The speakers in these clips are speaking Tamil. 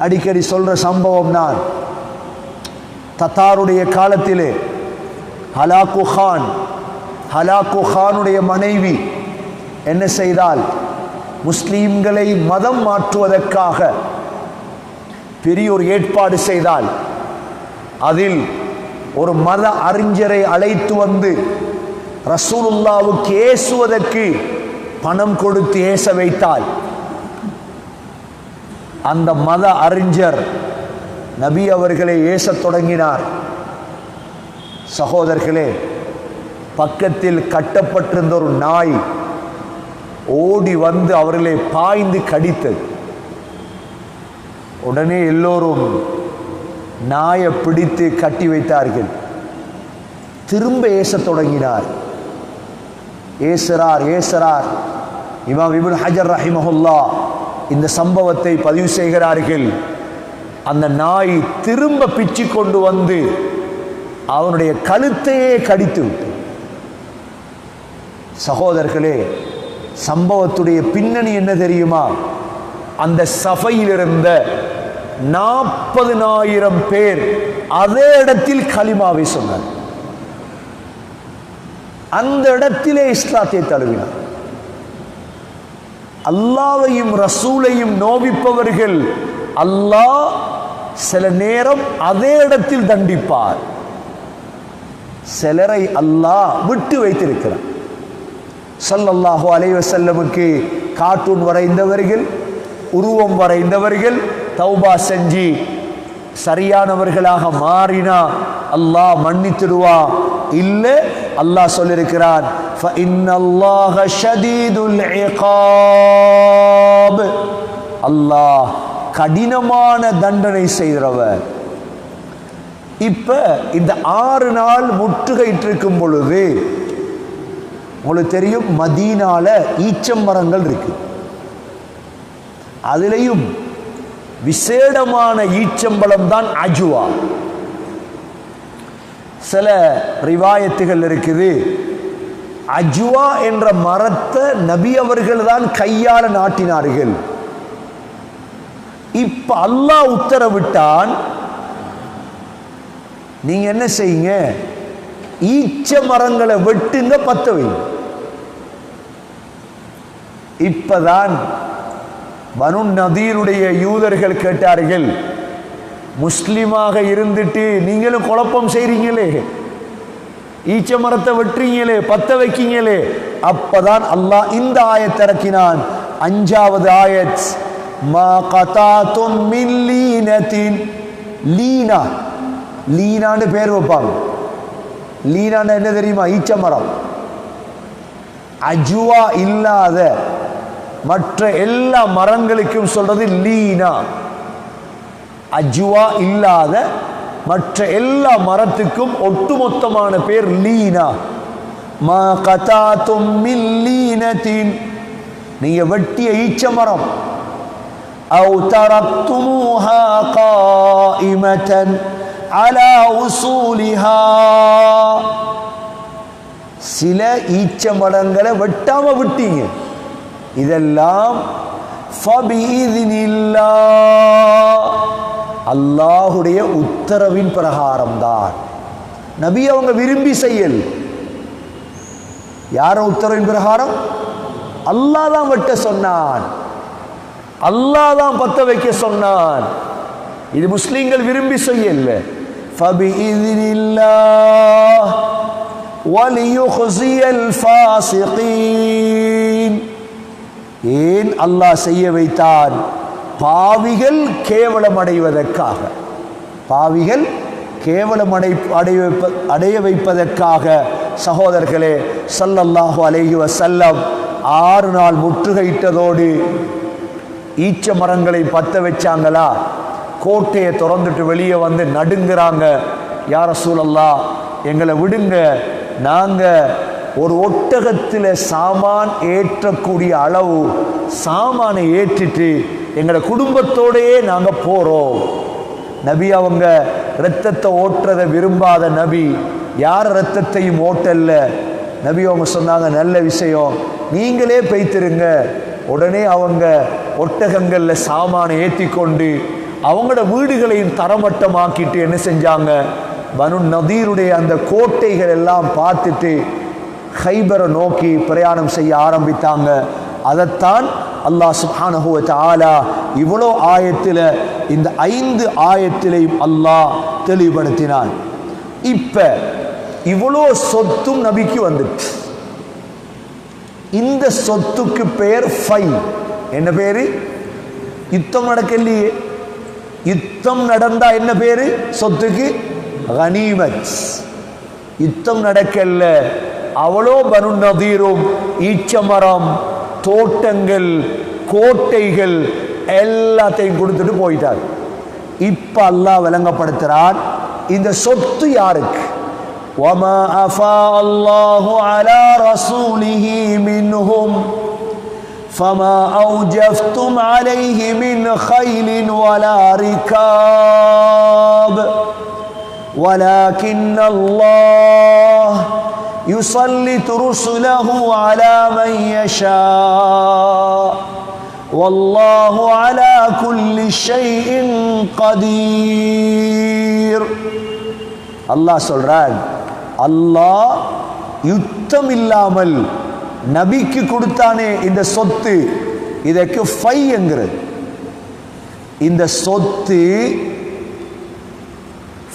அடிக்கடி சொல்ற சம்பவம் தான் தத்தாருடைய காலத்திலே ஹலாக்கு ஹான் ஹலாக்கு ஹானுடைய மனைவி என்ன செய்தால் முஸ்லீம்களை மதம் மாற்றுவதற்காக பெரிய ஒரு ஏற்பாடு செய்தால் அதில் ஒரு மத அறிஞரை அழைத்து வந்து ரசூலுல்லாவுக்கு ஏசுவதற்கு பணம் கொடுத்து ஏச வைத்தால் அந்த மத அறிஞர் நபி அவர்களை ஏசத் தொடங்கினார். சகோதரர்களே பக்கத்தில் கட்டப்பட்டிருந்த ஒரு நாய் ஓடி வந்து அவர்களை பாய்ந்து கடித்தது. உடனே எல்லோரும் நாயை பிடித்து கட்டி வைத்தார்கள். திரும்ப ஏசத் தொடங்கினார். ஏசுறார் ஏசுறார். இமாம் இப்னு ஹஜர் ரஹிமஹுல்லா இந்த சம்பவத்தை பதிவு செய்கிறார்கள். அந்த நாய் திரும்ப பிச்சு கொண்டு வந்து அவனுடைய கழுத்தையே கடித்து விட்டு சகோதரர்களே சம்பவத்துடைய பின்னணி என்ன தெரியுமா? அந்த சபையில் இருந்த நாற்பதினாயிரம் பேர் அதே இடத்தில் கலிமாவை சொன்னார் அந்த இடத்திலே இஸ்லாத்தை தழுவினார் அல்லாவையும் ரசூலையும் நோவிப்பவர்கள் அல்லாஹ் சில நேரம் அதே இடத்தில் தண்டிப்பார். சிலரை அல்லாஹ் விட்டு வைத்திருக்கிறார். ஸல்லல்லாஹு அலைவசல்லமுக்கு கார்ட்டூன் வரைந்தவர்கள் உருவம் வரைந்தவர்கள் தௌபா செஞ்சு சரியானவர்களாக மாறினா அல்லாஹ் மன்னித்திடுவா? இல்லை அல்லாஹ் சொல்லியிருக்கிறான் அல்லாஹ் கடினமான தண்டனை செய்கிறவர். இப்ப இந்த ஆறு நாள் முற்றுகையிட்டிருக்கும் பொழுது உங்களுக்கு தெரியும் மதீனால ஈச்சம் மரங்கள் இருக்கு. அதுலேயும் விசேடமான ஈச்சம்பழம் தான் அஜுவா. சில ரிவாயத்துகள் இருக்குது. அஜுவா என்ற மரத்தை நபி அவர்கள் தான் கையால நாட்டினார்கள். இப்ப அல்லாஹ் உத்தரவிட்டான் நீங்க என்ன செய்யுங்க? ஈச்ச மரங்களை வெட்டுங்க பத்த வைங்க. இப்பதான் பனு நதீருடைய யூதர்கள் கேட்டார்கள் முஸ்லீமாக இருந்துட்டு நீங்களும் குழப்பம் செய்கிறீங்களே ஈச்ச மரத்தை வெட்டுறீங்களே? பத்த வைக்கீங்களே? அப்பதான் அல்லாஹ் இந்த ஆயத் இறக்கினான். அஞ்சாவது ஆயத். மா கதாத்தும் மின் லீனத்தின். லீனா. லீனான்னு பேர் வைப்பாங்க. லீனான்னு என்ன தெரியுமா? ஈச்ச மரம். அஜுவா இல்லாத மற்ற எல்லா மரங்களுக்கும் சொல்றது லீனா. அஜுவா இல்லாத மற்ற எல்லா மரத்துக்கும் ஒட்டுமொத்தமான பேர் லீனா மா கதாத்தும் மின் லீனத்தின் நீங்க வெட்டிய ஈச்ச மரம் أو تركتموها قائمة على أصولها சில ஈச்ச மரங்களை வெட்டாம விட்டீங்க இதெல்லாம் அல்லாஹுடைய உத்தரவின் பிரகாரம்தான். நபி அவங்க விரும்பி செய்யல். யார உத்தரவின் பிரகாரம்? அல்லாஹ் தான் வெட்ட சொன்னான். அல்லாஹ் தான் பத்த வைக்க சொன்னான். இது முஸ்லீம்கள் விரும்பி செய்யல ஃபபி இதினில்லா வலியுஹ்சியல் ஃபாசிகீன். ஏன் அல்லாஹ் செய்ய வைத்தான்? பாவிகள் கேவலம் அடைவதற்காக பாவிகள் கேவலம் அடை அடைய வைப்ப- அடைய வைப்பதற்காக. சகோதரர்களே சல்லல்லாஹு அலைஹி செல்லம் ஆறு நாள் முற்றுகையிட்டதோடு ஈச்ச மரங்களை பத்த வச்சாங்களா? கோட்டையை திறந்துட்டு வெளியே வந்து நடுங்கிறாங்க. யார சூழல்லா எங்களை விடுங்க. நாங்கள் ஒரு ஒட்டகத்தில் சாமான் ஏற்றக்கூடிய அளவு சாமானை ஏற்றிட்டு எங்களை குடும்பத்தோடையே நாங்கள் போகிறோம் நபி அவங்க ரத்தத்தை ஓட்டுறதை விரும்பாத நபி யார் ரத்தத்தையும் ஓட்டல்ல? நபி அவங்க சொன்னாங்க நல்ல விஷயம் நீங்களே பெய்த்திருங்க. உடனே அவங்க ஒட்டகங்களில் சாமானை ஏற்றி கொண்டு அவங்களோட வீடுகளையும் தரமட்டமாக்கிட்டு என்ன செஞ்சாங்க? பனு நதீருடைய அந்த கோட்டைகள் எல்லாம் பார்த்துட்டு ஹைபரை நோக்கி பிரயாணம் செய்ய ஆரம்பித்தாங்க. அதைத்தான் அல்லாஹ் சுப்ஹானஹு தாலா இவ்வளோ ஆயத்தில் இந்த ஐந்து ஆயத்திலையும் அல்லாஹ் தெளிவுபடுத்தினான். இப்ப இவ்வளோ சொத்தும் நபிக்கு வந்துட்டு. இந்த சொத்துக்கு பெயர் ஃபை என்ன பேரு? யுத்தம் நடக்கலையே. யுத்தம் நடந்தா என்ன பேரு? சொத்துக்கு? கனிமத். யுத்தம் நடக்கல. அவ்வளோ பனு நதீரும் ஈச்சமரம் தோட்டங்கள் கோட்டைகள் எல்லாத்தையும் கொடுத்துட்டு போயிட்டார் இப்ப அல்லாஹ் விளங்கப்படுத்துறான் இந்த சொத்து யாருக்கு وما أفاء الله على رسوله منهم فما أوجفتم عليه من خيل ولا ركاب ولكن الله يسلط رسله على من يشاء والله على كل شيء قدير அல்லாஹ் சொல்றான் அல்லாஹ் யுத்தம் இல்லாமல் நபிக்கு கொடுத்தானே இந்த சொத்து இதற்கு ஃபை என்கிறது இந்த சொத்து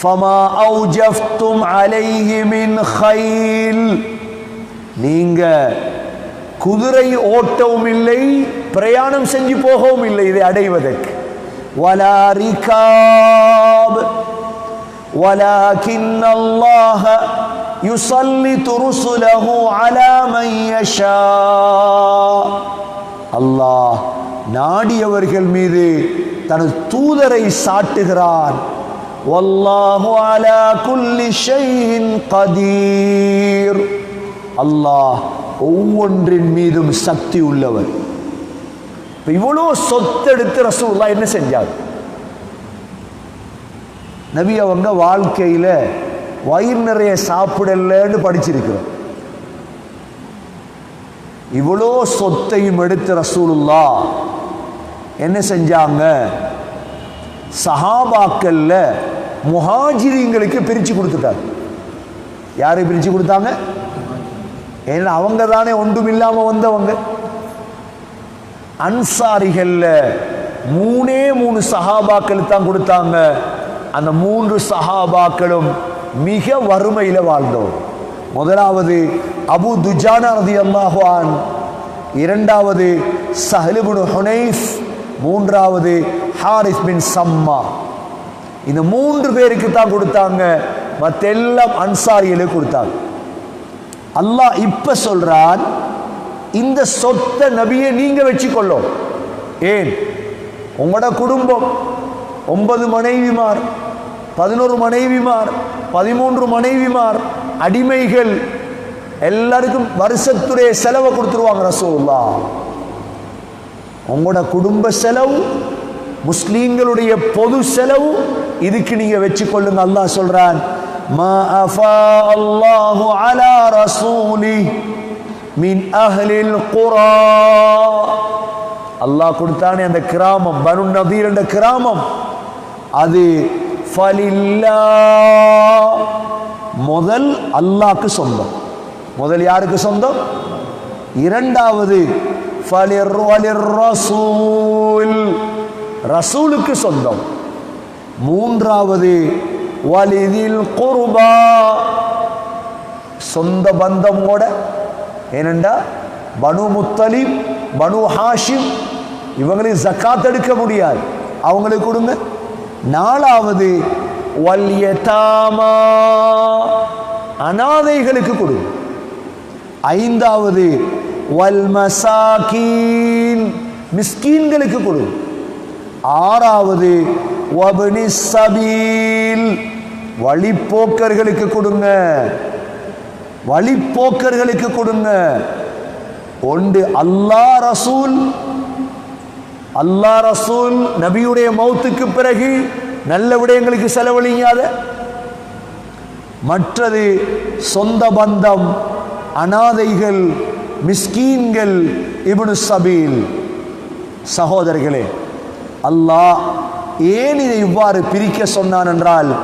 ஃபமா அவுஜஃப்தும் அலைஹி மின் ஹைல் நீங்க குதிரை ஓட்டவும் இல்லை பிரயாணம் செஞ்சு போகவும் இல்லை இதை அடைவதற்கு வலா ரிகாப் ولكن الله يسلط رسله على من يشاء அல்லாஹ் நாடியவர்கள் மீது தனது தூதரை சாட்டுகிறான் வல்லாஹு அலா குல்லி ஷைஇன் கதீர் அல்லாஹ் ஒவ்வொன்றின் மீதும் சக்தி உள்ளவர். இப்ப இவ்வளோ சொத்தெடுத்து ரசூல்லா என்ன செஞ்சார்? நபி அவங்க வாழ்க்கையில் வயிறு நிறைய சாப்பிடலன்னு படிச்சிருக்கிறோம். இவ்வளோ சொத்தையும் எடுத்து ரசூலுல்லா என்ன செஞ்சாங்க? சஹாபாக்கள்ல முஹாஜிரிங்களுக்கு பிரித்து கொடுத்துட்டாங்க யாரை பிரித்து கொடுத்தாங்க? ஏன்னா அவங்க தானே ஒன்றும் இல்லாமல் வந்தவங்க. அன்சாரிகளில் மூணே மூணு சஹாபாக்கள் தான் கொடுத்தாங்க. அந்த மூன்று சஹாபாக்களும் மிக வறுமையில் வாழ்ந்தோம். முதலாவது அபு துஜானா ரதி அல்லாஹான் இரண்டாவது சஹலிபுன் ஹுனைஃப் மூன்றாவது ஹாரிஸ் பின் சம்மா. இந்த மூன்று பேருக்கு தான் கொடுத்தாங்க. மற்றெல்லாம் அன்சாரிகளுக்கு கொடுத்தாங்க. அல்லாஹ் இப்ப சொல்றான் இந்த சொத்தை நபியை நீங்க வச்சுக்கொள்ளும். ஏன்? உங்களோட குடும்பம் ஒன்பது மனைவிமார் பதினோரு மனைவிமார் பதிமூன்று மனைவிமார் அடிமைகள் எல்லாருக்கும் வருஷத்துடைய செலவை கொடுத்துருவாங்க ரசோல்லா உங்களோட குடும்ப செலவு முஸ்லீம்களுடைய பொது செலவு இதுக்கு நீங்க வச்சுக்கொள்ளுங்க. அல்லாஹ் சொல்றான் மா அஃபா அல்லாஹு அலா ரசூலி மின் அஹ்லில் குரா அல்லாஹ் கொடுத்தானே அந்த கிராமம் பனு நதீர் என்ற கிராமம். அது ஃபலில்லா. முதல் அல்லாஹ்க்கு சொந்தம். முதல் யாருக்கு சொந்தம்? இரண்டாவது ரசூலுக்கு சொந்தம். மூன்றாவது வலிதில் குருபா. சொந்த பந்தம் கூட. ஏனெண்டா பனு முத்தலிம் பனு ஹாஷிம் இவங்களையும் ஜக்காத் எடுக்க முடியாது. அவங்களுக்கு கொடுங்க. நாலாவது வல்யதாமா அனாதைகளுக்கு கொடுங்க ஐந்தாவது வல்மசாகீன் மிஸ்கீன்களுக்கு கொடுங்க ஆறாவது வபனி சபீல். வழிப்போக்கர்களுக்கு கொடுங்க. வழிப்போக்கர்களுக்கு கொடுங்க. ஒன்று அல்லாஹ் ரசூல். அல்லாஹ் ரசூல் நபியுடைய மௌத்துக்கு பிறகு நல்ல விடயங்களுக்கு செலவழியாத. மற்றது சொந்த பந்தம் அனாதைகள் மிஸ்கீன்கள் இபுனு சபீல். சகோதரர்களே அல்லாஹ் ஏன் இதை இவ்வாறு பிரிக்க சொன்னான் என்றால்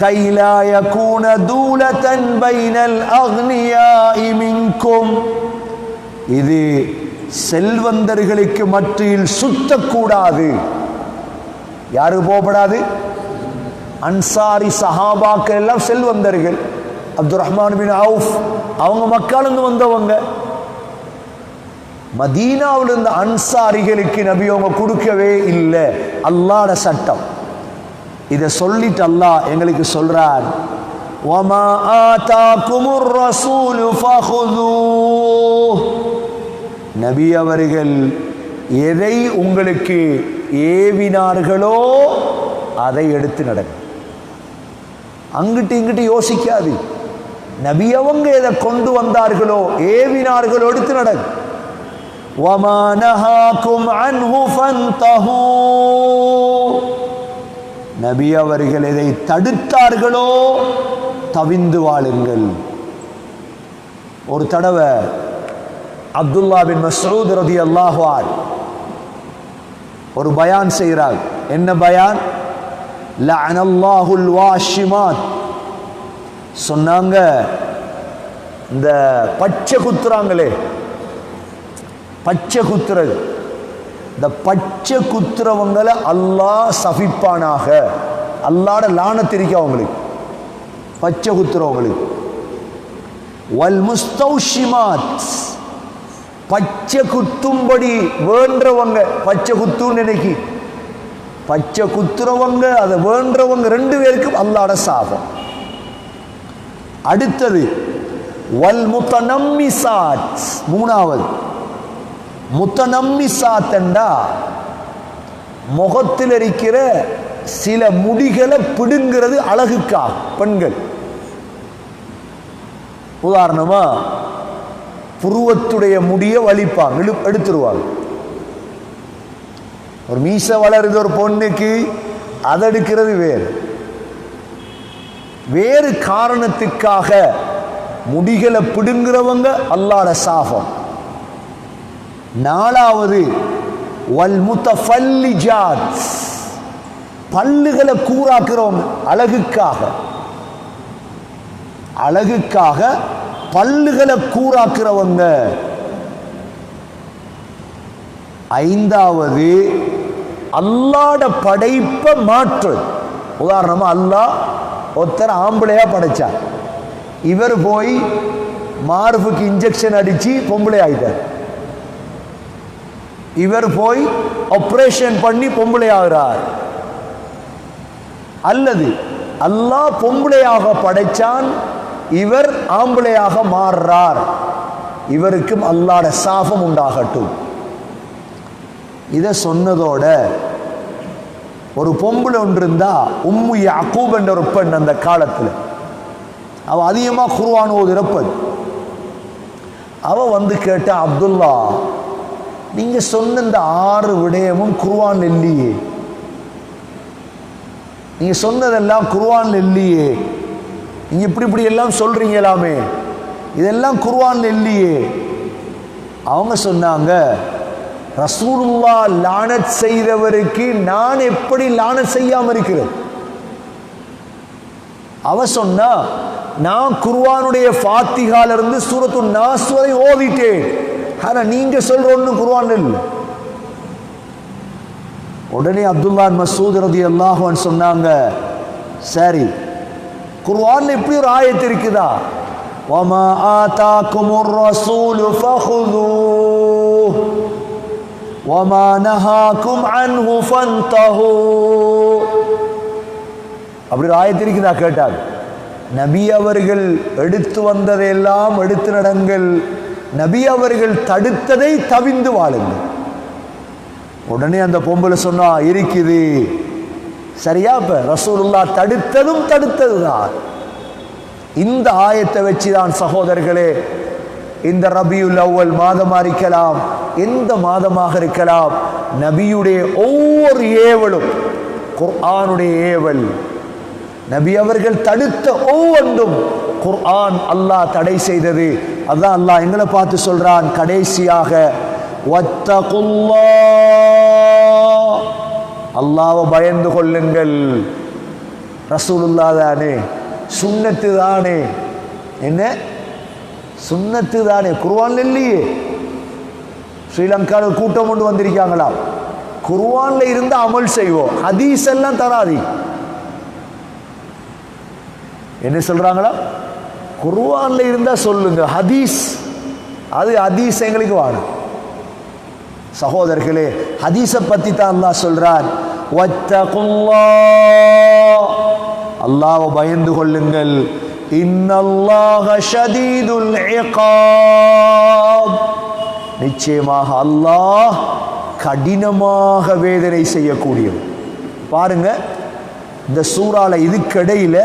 கைலாய கூன தூலதன் பைனல் அக்னியாஇ மின்கும். இது செல்வந்தர்களுக்கு மத்தியில் சுத்தக்கூடாது. யாரு போகப்படாது? அன்சாரி சஹாபாக்கள் எல்லாம் செல்வந்தர்கள். அப்துல் ரஹ்மான் பின் அவுஃப் அவங்க மக்களிருந்து வந்தவங்க. மதீனாவில் இருந்த அன்சாரிகளுக்கு நபி அவங்க கொடுக்கவே இல்லை அல்லாட சட்டம் இதை சொல்லிட்டு அல்லாஹ் எங்களுக்கு சொல்றார் وَمَا آتَاكُمُ الرَّسُولُ فَخُذُوهُ நபி அவர்கள் எதை உங்களுக்கு ஏவினார்களோ அதை எடுத்து நடக்கும் அங்கிட்டு இங்கிட்டு யோசிக்காது நபி அவங்க எதை கொண்டு வந்தார்களோ ஏவினார்களோ எடுத்து நடக்கும் وَمَا نَهَاكُمْ عَنْهُ فَانْتَهُوا நபி அவர்கள் எதை தடுத்தார்களோ தவிந்து வாழுங்கள் ஒரு தடவை அப்துல்லா பின் மசூத் ரதி அல்லாஹ்வான் ஒரு பயான் செய்கிறார் என்ன பயான் லஅனல்லாஹுல் வாஷிமாத் சொன்னாங்க இந்த பச்சை குத்துறாங்களே பச்சை குத்துறது இந்த பச்சை குத்துறவங்களை அல்லாஹ் சபிப்பானாக. அல்லாட லானத்திரிக்க அவங்களுக்கு? பச்சை குத்துறவங்களுக்கு வல் முஸ்தௌஷிமாத். பச்சை குத்தும்படி வேண்டவங்க பச்சை குத்துன்னு நினைக்கி பச்சை குத்துறவங்க அதை வேண்டவங்க ரெண்டு பேருக்கும் அல்லாட சாபம். அடுத்தது வல் முத்தனம்மிசாத். மூணாவது முத்தனம்மிசாத்தண்டா. முகத்தில் இருக்கிற சில முடிகளை பிடுங்கிறது அழகுக்கா பெண்கள்? உதாரணமா புருவத்துடைய முடியை வலிப்பாங்க எடுத்துருவாங்க. ஒரு மீசை வளருது ஒரு பொண்ணுக்கு அதை எடுக்கிறது வேறு. வேறு காரணத்துக்காக முடிகளை பிடுங்குறவங்க அல்லாட சாபம். நாலாவது வல் முத்தஃபல்லிஜாத். பல்லுகளை கூறாக்குறவங்க அழகுக்காக. அழகுக்காக பல்லுகளை கூறாக்குறவங்க. ஐந்தாவது அல்லாட படைப்பை மாற்று. உதாரணமா அல்லாஹ் ஒருத்தர் ஆம்பளையா படைச்சார். இவர் போய் மார்புக்கு இன்ஜெக்ஷன் அடிச்சு பொம்பளை ஆயிட்டார் இவர் போய் ஆப்ரேஷன் பண்ணி பொம்பளை ஆகிறார் அல்லது அல்லாஹ் பொம்பளையாக படைச்சான் இவர் ஆம்பளையாக மாறுறார். இவருக்கும் அல்லாட சாபம் உண்டாகட்டும். இதை சொன்னதோட ஒரு பொம்பளை ஒன்று இருந்தா உம்மு யாக்கூப் என்ற ஒரு பெண் அந்த காலத்தில். அவ அதிகமாக குருவான ஒரு பெண். அவ வந்து கேட்டா அப்துல்லா நீங்க சொன்ன இந்த ஆறு விடயமும் குருவான் இல்லையே. நீங்க சொன்னதெல்லாம் குருவான் இல்லையே. நீங்க இப்படி இப்படி எல்லாம் சொல்றீங்களாமே. இதெல்லாம் குருவான் இல்லையே. அவங்க சொன்னாங்க ரசூலுல்லா லானத் செய்தவருக்கு நான் எப்படி லானத் செய்யாம இருக்கிறேன்? அவ சொன்னா நான் குருவானுடைய ஃபாத்திகால இருந்து சூரத்து நாஸ் வரை ஓதிட்டேன். ஆனால் நீங்கள் சொல்கிற ஒண்ணு குருவான் இல்லை. உடனே அப்துல்லான் மசூத் ரதி அல்லாஹான் சொன்னாங்க சரி குர்வான் இப்படி ஒரு ஆயத்து இருக்குதா? வமா குமுர் ரசூலு ஃபஹுதூஹ் வமா நஹாக்கும் அன்ஹு ஃபன்தஹூ அப்படி ஒரு ஆயத்து இருக்குதா கேட்டாங்க. நபி அவர்கள் எடுத்து வந்ததையெல்லாம் எடுத்து நடங்கள். நபி அவர்கள் தடுத்ததை தவிந்து வாழுங்கள். உடனே அந்த பொம்பளை சொன்னா இருக்குது. சரியா? இப்ப ரசூலுல்லா தடுத்ததும் தடுத்ததுதான். இந்த ஆயத்தை வச்சுதான் சகோதரர்களே இந்த ரபியுல் அவ்வல் மாதமா இருக்கலாம் எந்த மாதமாக இருக்கலாம் நபியுடைய ஒவ்வொரு ஏவலும் குர்ஆனுடைய ஏவல் நபி அவர்கள் தடுத்த ஒவ்வொன்றும் குர்ஆன் அல்லாஹ் தடை செய்தது. அதான் அல்லாஹ் எங்களை பார்த்து சொல்றான் கடைசியாக வத்தகுல்லாஹ் அல்லாவை பயந்து கொள்ளுங்கள். ரசூலுல்லா தானே சுண்ணத்து தானே. என்ன? சுண்ணத்து தானே. குருவான் இல்லையே. ஸ்ரீலங்காவில் கூட்டம் கொண்டு வந்திருக்காங்களா குர்ஆன்ல இருந்து அமல் செய்வோம். ஹதீஸ் எல்லாம் தராதி. என்ன சொல்றாங்களா குர்வானில் இருந்தால் சொல்லுங்க. ஹதீஸ். அது ஹதீஸ் எங்களுக்கு வாடும். சகோதரர்களே ஹதீஸை பற்றி தான் அல்லா சொல்றான் அல்லாவை பயந்து கொள்ளுங்கள். இன்னல்லாஹ நிச்சயமாக அல்லாஹ் கடினமாக வேதனை செய்யக்கூடியவன் பாருங்க இந்த சூறால இதுக்கிடையில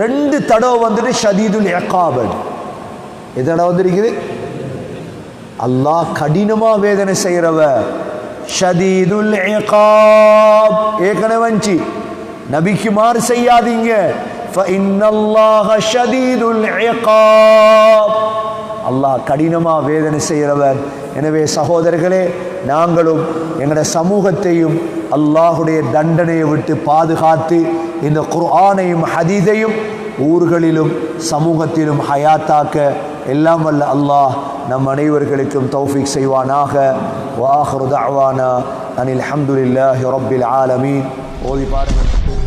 ரெண்டு தடவை வந்துட்டு ஷதீதுல் எக்காபன் எதடவை வந்திருக்குது? அல்லாஹ் கடினமாக வேதனை செய்யறவ ஷதீதுல் எகாப் ஏற்கனவே வந்துச்சு. நபிக்கு மாறு செய்யாதீங்க. அல்லாஹ் கடினமாக வேதனை செய்கிறவன் எனவே சகோதரர்களே நாங்களும் எங்களோட சமூகத்தையும் அல்லாஹுடைய தண்டனையை விட்டு பாதுகாத்து இந்த குர்ஆனையும் ஹதீதையும் ஊர்களிலும் சமூகத்திலும் ஹயாத்தாக்க எல்லாம் வல்ல அல்லாஹ் நம் அனைவர்களுக்கும் தௌஃபிக் செய்வானாக. வாஹரு தஅவானா. அனில் அஹமதுல்லாஹி ரபில் ஆலமீன். ஓதி பாருங்கள்.